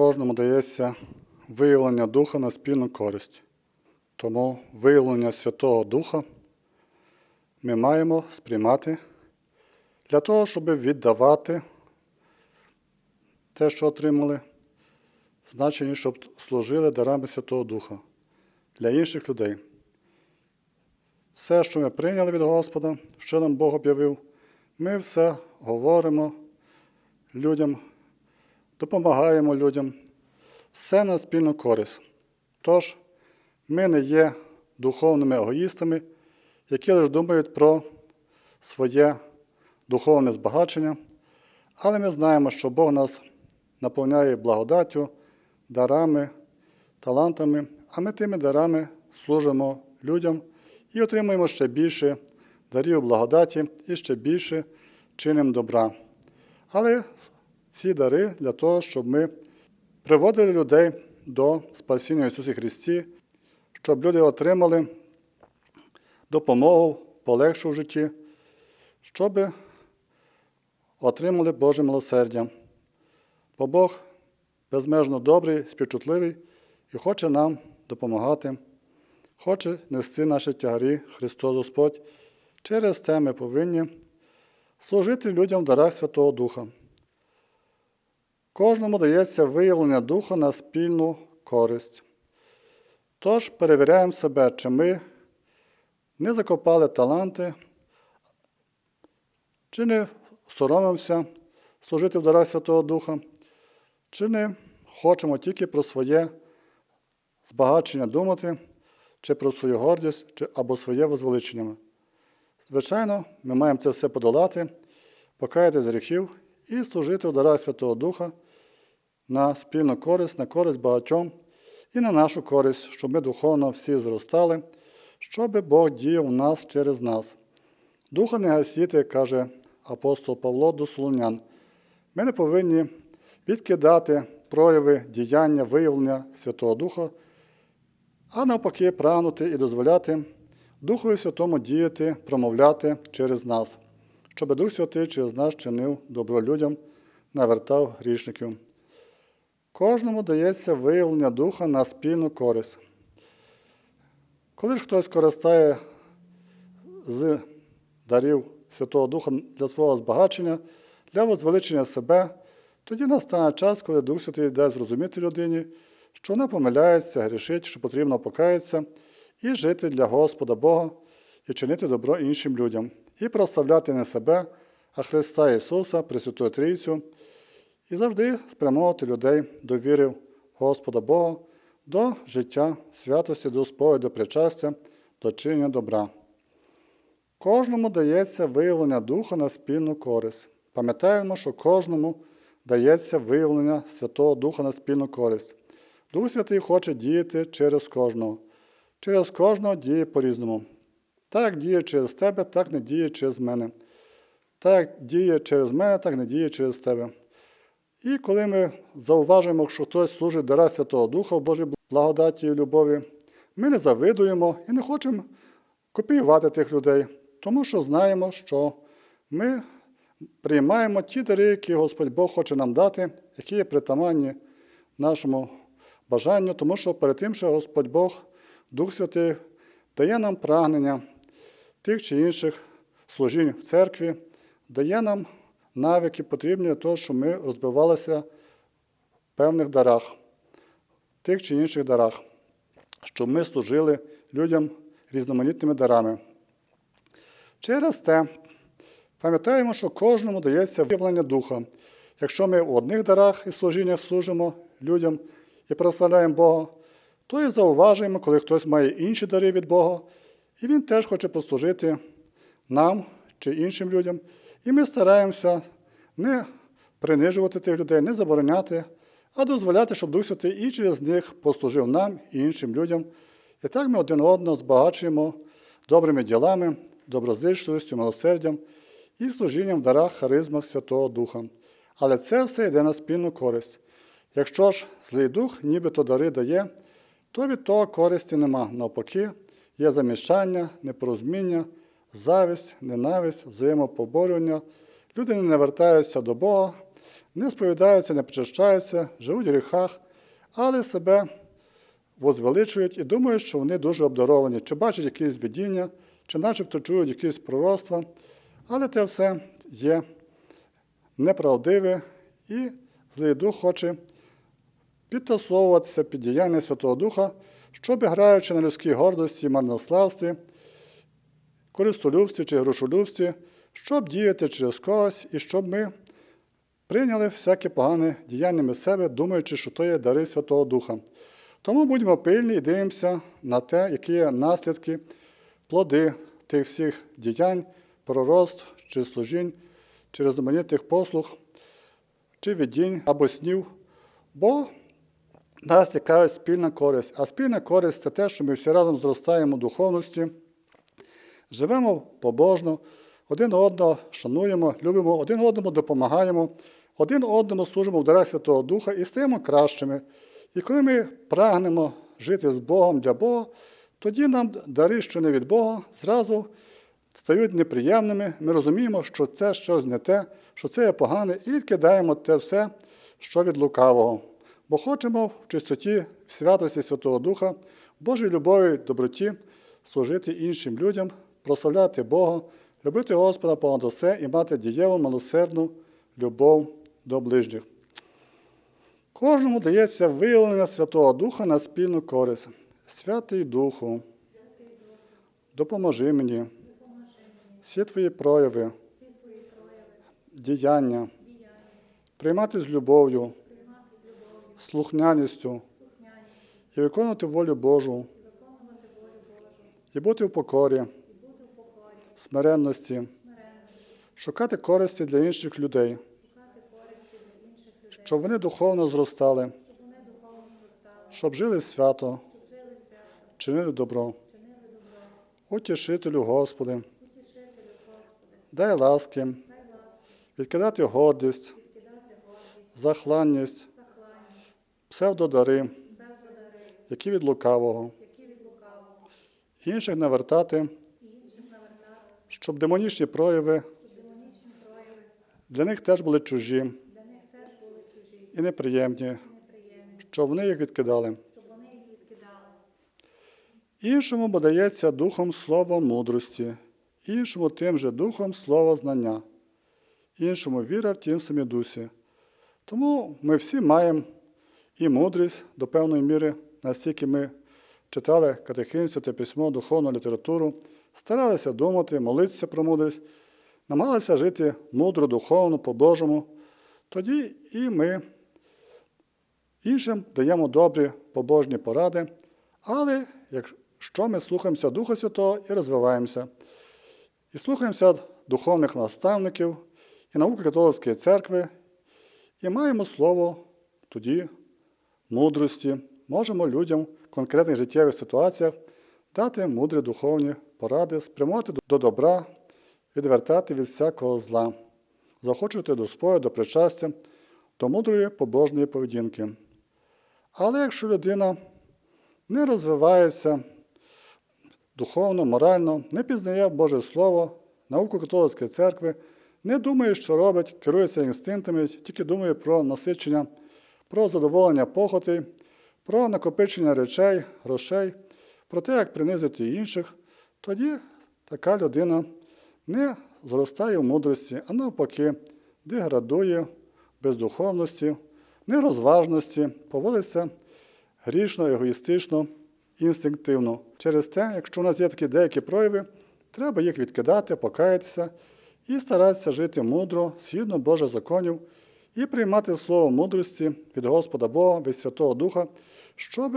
Кожному дається виявлення Духа на спільну користь. Тому виявлення Святого Духа ми маємо сприймати для того, щоб віддавати те, що отримали, значення, щоб служили дарами Святого Духа для інших людей. Все, що ми прийняли від Господа, що нам Бог об'явив, ми все говоримо людям, допомагаємо людям, все на спільну користь. Тож, ми не є духовними егоїстами, які лише думають про своє духовне збагачення, але ми знаємо, що Бог нас наповняє благодаттю, дарами, талантами, а ми тими дарами служимо людям і отримуємо ще більше дарів благодаті і ще більше чинимо добра. Але ці дари для того, щоб ми приводили людей до спасіння Ісусі Христі, щоб люди отримали допомогу, полегшу в житті, щоб отримали Боже милосердя. Бо Бог безмежно добрий, співчутливий і хоче нам допомагати, хоче нести наші тягарі Христос Господь. Через те ми повинні служити людям в дарах Святого Духа. Кожному дається виявлення Духа на спільну користь. Тож перевіряємо себе, чи ми не закопали таланти, чи не соромимося служити в дарах Святого Духа, чи не хочемо тільки про своє збагачення думати, чи про свою гордість, чи або своє возвеличення. Звичайно, ми маємо це все подолати, покаяти з гріхів і служити в дарах Святого Духа на спільну користь, на користь багатьом і на нашу користь, щоб ми духовно всі зростали, щоб Бог діяв в нас через нас. Духа не гасіти, каже апостол Павло до Солунян. Ми не повинні відкидати прояви діяння, виявлення Святого Духа, а навпаки, прагнути і дозволяти Духові Святому діяти, промовляти через нас, щоб Дух Святий через нас чинив добро людям, навертав грішників. Кожному дається виявлення духа на спільну користь. Коли ж хтось користає з дарів Святого Духа для свого збагачення, для возвеличення себе, тоді настане час, коли Дух Святий дасть зрозуміти людині, що вона помиляється, грішить, що потрібно покаятися і жити для Господа Бога, і чинити добро іншим людям, і прославляти не себе, а Христа Ісуса, Пресвяту Трійцю, і завжди спрямовувати людей до віри Господа Бога, до життя, святості, до сповіді, до причастя, до чинення добра. Кожному дається виявлення Духа на спільну користь. Пам'ятаємо, що кожному дається виявлення Святого Духа на спільну користь. Дух Святий хоче діяти через кожного. Через кожного діє по-різному. Так діє через тебе, так не діє через мене. Так діє через мене, так не діє через тебе. І коли ми зауважуємо, що хтось служить дара Святого Духа в Божій благодаті і любові, ми не завидуємо і не хочемо копіювати тих людей, тому що знаємо, що ми приймаємо ті дари, які Господь Бог хоче нам дати, які є притаманні нашому бажанню, тому що перед тим, що Господь Бог, Дух Святий, дає нам прагнення тих чи інших служінь в церкві, дає нам навики потрібні для того, щоб ми розбивалися в певних дарах, тих чи інших дарах, щоб ми служили людям різноманітними дарами. Через те пам'ятаємо, що кожному дається виявлення духа. Якщо ми в одних дарах і служіннях служимо людям і прославляємо Бога, то і зауважуємо, коли хтось має інші дари від Бога, і він теж хоче послужити нам чи іншим людям. І ми стараємося не принижувати тих людей, не забороняти, а дозволяти, щоб Дух Святий і через них послужив нам і іншим людям. І так ми один одного збагачуємо добрими ділами, доброзичливістю, милосердям і служінням в дарах, харизмах Святого Духа. Але це все йде на спільну користь. Якщо ж злий дух нібито дари дає, то від того користі нема. Навпаки, є замішання, непорозуміння, зависть, ненависть, взаємопоборювання. Люди не вертаються до Бога не сповідаються, не причащаються, живуть в гріхах, але себе возвеличують і думають, що вони дуже обдаровані, чи бачать якісь видіння, чи начебто чують якісь пророцтва, але це все є неправдиве, і злий дух хоче підтасовуватися під діяння Святого Духа, щоб, граючи на людській гордості, марнославстві, користолюбстві чи грошолюбстві, щоб діяти через когось і щоб ми прийняли всяке погане діяння з себе, думаючи, що то є дари Святого Духа. Тому будьмо пильні і дивимося на те, які є наслідки, плоди тих всіх діянь, пророст чи служінь, чи різноманітних послуг, чи видінь або снів, бо нас цікавить спільна користь. А спільна користь це те, що ми всі разом зростаємо в духовності, живемо побожно, один одного шануємо, любимо, один одному допомагаємо, один одному служимо в дарах Святого Духа і стаємо кращими. І коли ми прагнемо жити з Богом для Бога, тоді нам дари, що не від Бога, зразу стають неприємними. Ми розуміємо, що це щось не те, що це є погане, і відкидаємо те все, що від лукавого. Бо хочемо в чистоті, в святості Святого Духа, Божій любові, доброті служити іншим людям, прославляти Бога, любити Господа понад усе і мати дієву милосердну любов до ближніх. Кожному дається виявлення Святого Духа на спільну користь. Святий Духу, допоможи мені. Всі твої прояви, діяння, приймати з любов'ю, слухняністю і виконувати волю Божу, і бути в покорі, смиренності, шукати користі для інших людей, щоб вони духовно зростали, щоб жили свято, чинили добро. Утішителю Господи, дай ласки, відкидати гордість, захланність, псевдодари, які від лукавого, інших навертати, щоб демонічні прояви для них теж були чужі і неприємні, щоб вони їх відкидали. Іншому бо дається духом слова мудрості, іншому тим же духом слова знання, іншому віра в тім самі дусі. Тому ми всі маємо і мудрість до певної міри, настільки ми читали катехинцю та письмо, духовну літературу, старалися думати, молитися про мудрість, намагалися жити мудро, духовно, по-божому. Тоді і ми іншим даємо добрі побожні поради, але якщо ми слухаємося Духа Святого і розвиваємося, і слухаємося духовних наставників і науки католицької церкви, і маємо слово тоді мудрості, можемо людям в конкретних життєвих ситуаціях дати мудрі духовні поради, спрямувати до добра, відвертати від всякого зла, захочувати до спою, до причастя, до мудрої побожної поведінки. Але якщо людина не розвивається духовно, морально, не пізнає Боже Слово, науку католицької церкви, не думає, що робить, керується інстинктами, тільки думає про насичення, про задоволення похотей, про накопичення речей, грошей, про те, як принизити інших, тоді така людина не зростає в мудрості, а навпаки, деградує бездуховності, нерозважності, поводиться грішно, егоїстично, інстинктивно. Через те, якщо у нас є такі деякі прояви, треба їх відкидати, покаятися і старатися жити мудро, згідно Божих законів, і приймати слово мудрості від Господа Бога, від Святого Духа, щоб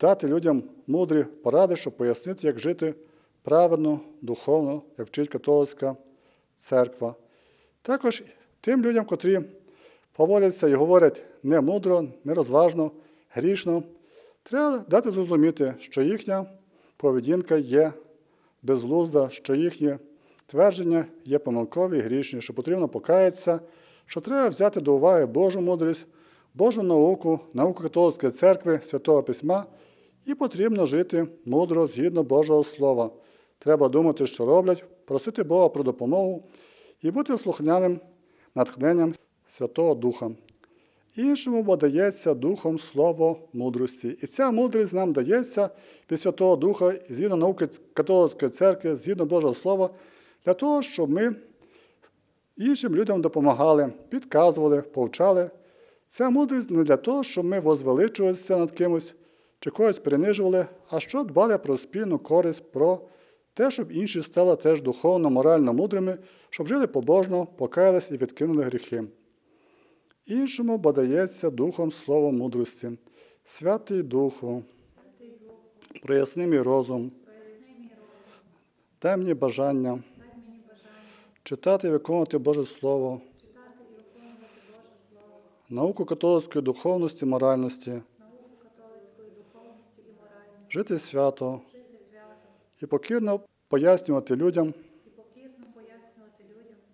дати людям мудрі поради, щоб пояснити, як жити правильно, духовно, як вчить католицька церква. Також тим людям, котрі поводяться і говорять не мудро, нерозважно, грішно, треба дати зрозуміти, що їхня поведінка є безглузда, що їхні твердження є помилкові і грішні, що потрібно покаятися, що треба взяти до уваги Божу мудрість, Божу науку, науку католицької церкви, Святого Письма, і потрібно жити мудро згідно Божого Слова. Треба думати, що роблять, просити Бога про допомогу і бути слухняним натхненням Святого Духа. Іншому бо дається Духом Слово мудрості. І ця мудрість нам дається від Святого Духа, згідно науки католицької церкви, згідно Божого Слова, для того, щоб ми іншим людям допомагали, підказували, повчали. Ця мудрість не для того, щоб ми возвеличувалися над кимось чи когось принижували, а що дбали про спільну користь, про те, щоб інші стали теж духовно, морально мудрими, щоб жили побожно, покаялись і відкинули гріхи. Іншому бо дається Духом Слово мудрості, Святий Духу, проясни мій розум, дай мені бажання читати і виконувати Боже Слово, науку католицької духовності, моральності, жити свято і покірно пояснювати людям,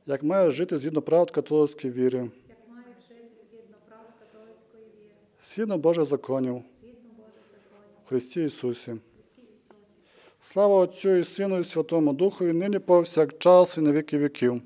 як має жити згідно католицької віри, прав католицької віри, згідно Божих законів. Згідно Божих законів, в Христі Ісусі. Слава Отцю і Сину і Святому Духу, і нині повсякчас і на віки віків.